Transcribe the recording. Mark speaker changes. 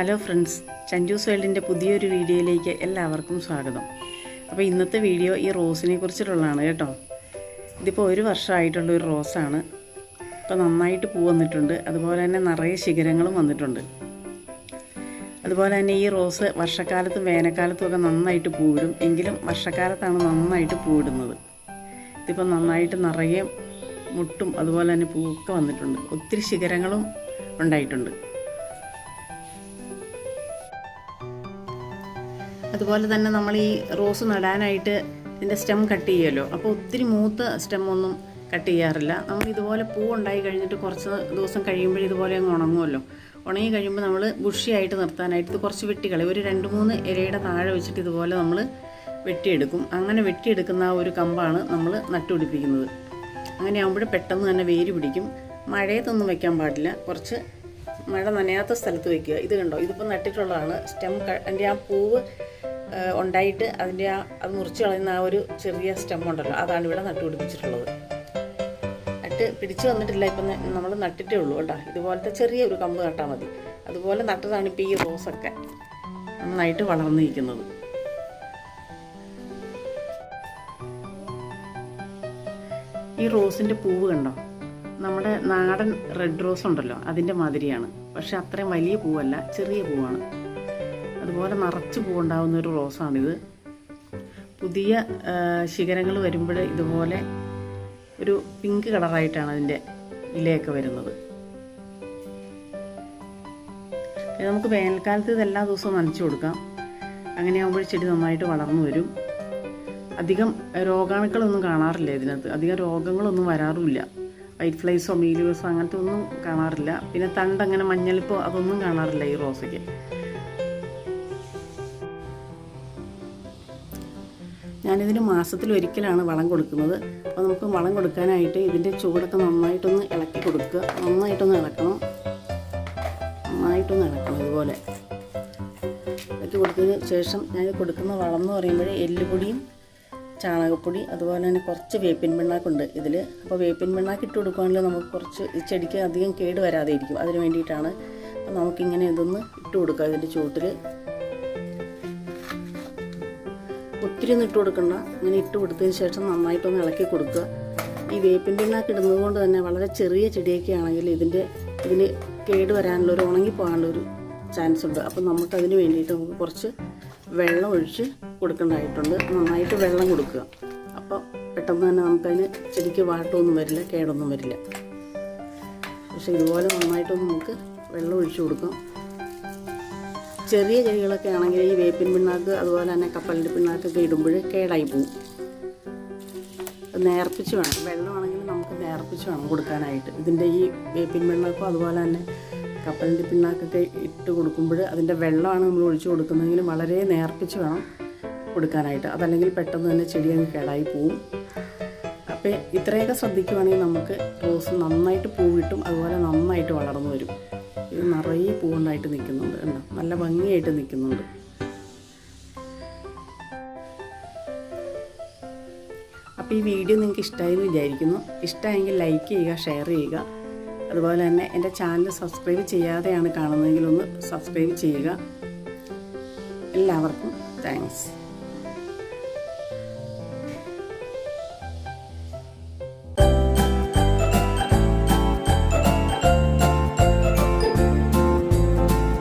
Speaker 1: Hello friends ചഞ്ചൂസ് വേൾഡിന്റെ പുതിയൊരു വീഡിയോയിലേക്ക് എല്ലാവർക്കും സ്വാഗതം. അപ്പോൾ ഇന്നത്തെ വീഡിയോ ഈ റോസിനെ കുറിച്ചിട്ടുള്ളതാണ് കേട്ടോ. ഇതിപ്പോൾ ഒരു വർഷമായിട്ടുള്ള ഒരു റോസാണ്. ഇപ്പോൾ നന്നായിട്ട് പൂ വന്നിട്ടുണ്ട്. അതുപോലെ തന്നെ നിറയെ ശിഖരങ്ങളും വന്നിട്ടുണ്ട്. അതുപോലെ തന്നെ ഈ റോസ് വർഷക്കാലത്തും വേനൽക്കാലത്തും ഒക്കെ നന്നായിട്ട് പൂവിടും. എങ്കിലും വർഷക്കാലത്താണ് നന്നായിട്ട് പൂവിടുന്നത്. ഇതിപ്പോൾ നന്നായിട്ട് നിറയെ മുട്ടും അതുപോലെ തന്നെ പൂവൊക്കെ വന്നിട്ടുണ്ട്. ഒത്തിരി ശിഖരങ്ങളും ഉണ്ടായിട്ടുണ്ട്. അതുപോലെ തന്നെ നമ്മൾ ഈ റോസ് നടാനായിട്ട് ഇതിന്റെ സ്റ്റെം കട്ട് ചെയ്യുമല്ലോ. അപ്പോൾ ഒത്തിരി മൂത്ത ഒന്നും കട്ട് ചെയ്യാറില്ല. നമ്മൾ ഇതുപോലെ പൂ ഉണ്ടായി കഴിഞ്ഞിട്ട് കുറച്ച് ദിവസം കഴിയുമ്പോൾ ഇതുപോലെ അങ്ങ് ഉണങ്ങുമല്ലോ. ഉണങ്ങി കഴിയുമ്പോൾ നമ്മൾ ബുഷിയായിട്ട് നിർത്താനായിട്ട് ഇത് കുറച്ച് വെട്ടിക്കളി ഒരു രണ്ട് മൂന്ന് ഇലയുടെ താഴെ വെച്ചിട്ട് ഇതുപോലെ നമ്മൾ വെട്ടിയെടുക്കും. അങ്ങനെ വെട്ടിയെടുക്കുന്ന ആ ഒരു കമ്പാണ് നമ്മൾ നട്ടുപിടിപ്പിക്കുന്നത്. അങ്ങനെ ആകുമ്പോൾ പെട്ടെന്ന് തന്നെ വേര് പിടിക്കും. മഴയത്തൊന്നും വെക്കാൻ പാടില്ല. കുറച്ച് മഴ നനയാത്ത സ്ഥലത്ത് വെക്കുക. ഇത് കണ്ടോ? ഇതിപ്പോൾ നട്ടിട്ടുള്ളതാണ്. സ്റ്റെം അതിന്റെ ആ പൂവ് ഉണ്ടായിട്ട് അതിന്റെ ആ അത് മുറിച്ച് കളയുന്ന ആ ഒരു ചെറിയ സ്റ്റെം ഉണ്ടല്ലോ അതാണ് ഇവിടെ നട്ടുപിടിപ്പിച്ചിട്ടുള്ളത് നട്ട് പിടിച്ചു വന്നിട്ടില്ല ഇപ്പം നമ്മൾ നട്ടിട്ടേ ഉള്ളൂ കേട്ടോ. ഇതുപോലത്തെ ചെറിയ ഒരു കമ്പ് നട്ടാൽ മതി. അതുപോലെ നട്ടതാണ് ഇപ്പോൾ ഈ റോസൊക്കെ നന്നായിട്ട് വളർന്നിരിക്കുന്നത് ഈ റോസിന്റെ പൂവ് കണ്ടോ? നമ്മുടെ നാടൻ റെഡ് റോസ് ഉണ്ടല്ലോ അതിന്റെ മാതിരിയാണ്. പക്ഷെ അത്രയും വലിയ പൂവല്ല ചെറിയ പൂവാണ്. അതുപോലെ നിറച്ച് പൂവുണ്ടാവുന്ന ഒരു റോസാണിത്. പുതിയ ശിഖരങ്ങൾ വരുമ്പോൾ ഇതുപോലെ ഒരു പിങ്ക് കളറായിട്ടാണ് അതിന്റെ ഇലയൊക്കെ വരുന്നത്. നമുക്ക് വേനൽക്കാലത്ത് ഇത് എല്ലാ ദിവസവും നനച്ചു കൊടുക്കാം. അങ്ങനെ ആകുമ്പോൾ ചെടി നന്നായിട്ട് വളർന്നു വരും. അധികം രോഗാണുക്കളൊന്നും കാണാറില്ല ഇതിനകത്ത്. അധികം രോഗങ്ങളൊന്നും വരാറുമില്ല. വൈറ്റ് ഫ്ലൈസോ മീലിവേഴ്സോ അങ്ങനത്തെ ഒന്നും കാണാറില്ല. പിന്നെ തണ്ട് അങ്ങനെ മഞ്ഞളിപ്പോ അതൊന്നും കാണാറില്ല ഈ റോസയ്ക്ക്. ഞാനിതിന് മാസത്തിൽ ഒരിക്കലാണ് വളം കൊടുക്കുന്നത്. അപ്പോൾ നമുക്ക് വളം കൊടുക്കാനായിട്ട് ഇതിന്റെ ചൂടൊക്കെ നന്നായിട്ടൊന്ന് ഇളക്കി കൊടുക്കുക. നന്നായിട്ടൊന്ന് ഇളക്കണം. നന്നായിട്ടൊന്ന് ഇളക്കണം ഇതുപോലെ. ഇളക്കി കൊടുത്തതിന് ശേഷം ഞാൻ കൊടുക്കുന്ന വളം എന്ന് പറയുമ്പോൾ എല്ലുപൊടിയും ചാണകപ്പൊടി അതുപോലെ തന്നെ കുറച്ച് വേപ്പിൻ പിണ്ണാക്കുണ്ട് ഇതിൽ. അപ്പോൾ വേപ്പിൻ പിണ്ണാക്ക് ഇട്ട് കൊടുക്കുകയാണെങ്കിൽ നമുക്ക് കുറച്ച് ചെടിക്ക് അധികം കേട് വരാതെ ഇരിക്കും അതിന് വേണ്ടിയിട്ടാണ്. അപ്പോൾ നമുക്കിങ്ങനെ ഇതൊന്ന് ഇട്ട് കൊടുക്കുക ഇതിന്റെ ചുവട്ടിൽ ഒത്തിരി ഒന്നും ഇട്ട് കൊടുക്കണ്ട. ഇങ്ങനെ ഇട്ട് കൊടുത്തതിന് ശേഷം നന്നായിട്ടൊന്ന് ഇളക്കി കൊടുക്കുക. ഈ വേപ്പിൻ പിണ്ണാക്ക് ഇടുന്നത് കൊണ്ട് തന്നെ വളരെ ചെറിയ ചെടിയൊക്കെ ആണെങ്കിൽ ഇതിന്റെ ഇതിന് കേട് വരാനുള്ള ഒരു ഉണങ്ങിപ്പോകാനുള്ള ഒരു ചാൻസ് ഉണ്ട്. അപ്പം നമുക്ക് അതിന് വേണ്ടിയിട്ട് നമുക്ക് കുറച്ച് വെള്ളം ഒഴിച്ച് കൊടുക്കേണ്ടതായിട്ടുണ്ട്. നന്നായിട്ട് വെള്ളം കൊടുക്കുക. അപ്പം പെട്ടെന്ന് തന്നെ നമുക്കതിന് ചെടിക്ക് വാട്ടമൊന്നും വരില്ല കേടൊന്നും വരില്ല. പക്ഷേ ഇതുപോലെ നന്നായിട്ടൊന്ന് നമുക്ക് വെള്ളം ഒഴിച്ച് കൊടുക്കാം. ചെറിയ ചെടികളൊക്കെ ആണെങ്കിൽ ഈ വേപ്പിൻ പിണ്ണാക്ക് അതുപോലെ തന്നെ കപ്പലിന്റെ പിണ്ണാക്കൊക്കെ ഇടുമ്പോൾ കേടായി പോകും നേർപ്പിച്ച് വേണം. വെള്ളമാണെങ്കിൽ നമുക്ക് നേർപ്പിച്ച് വേണം കൊടുക്കാനായിട്ട്. ഇതിന്റെ ഈ വേപ്പിൻ പിണ്ണാക്കും അതുപോലെ തന്നെ കപ്പലിന്റെ പിണ്ണാക്കൊക്കെ ഇട്ട് കൊടുക്കുമ്പോൾ അതിന്റെ വെള്ളമാണ് നമ്മൾ ഒഴിച്ചു കൊടുക്കുന്നതെങ്കിൽ വളരെ നേർപ്പിച്ച് വേണം കൊടുക്കാനായിട്ട്. അതല്ലെങ്കിൽ പെട്ടെന്ന് തന്നെ ചെടി അങ്ങ് കേടായി പോവും. അപ്പോൾ ഇത്രയൊക്കെ ശ്രദ്ധിക്കുവാണെങ്കിൽ നമുക്ക് റോസ് നന്നായിട്ട് പൂവിട്ടും അതുപോലെ നന്നായിട്ട് വളർന്നു വരും. ഇത് നിറയെ പൂവുണ്ടായിട്ട് നിൽക്കുന്നുണ്ട് കണ്ടോ? നല്ല ഭംഗിയായിട്ട് നിൽക്കുന്നുണ്ട്. അപ്പോൾ ഈ വീഡിയോ നിങ്ങൾക്ക് ഇഷ്ടമായി എന്ന് വിചാരിക്കുന്നു. ഇഷ്ടമായെങ്കിൽ ലൈക്ക് ചെയ്യുക ഷെയർ ചെയ്യുക. അതുപോലെ തന്നെ എന്റെ ചാനൽ സബ്സ്ക്രൈബ് ചെയ്യാതെയാണ് കാണുന്നതെങ്കിൽ ഒന്ന് സബ്സ്ക്രൈബ് ചെയ്യുക. എല്ലാവർക്കും താങ്ക്സ്.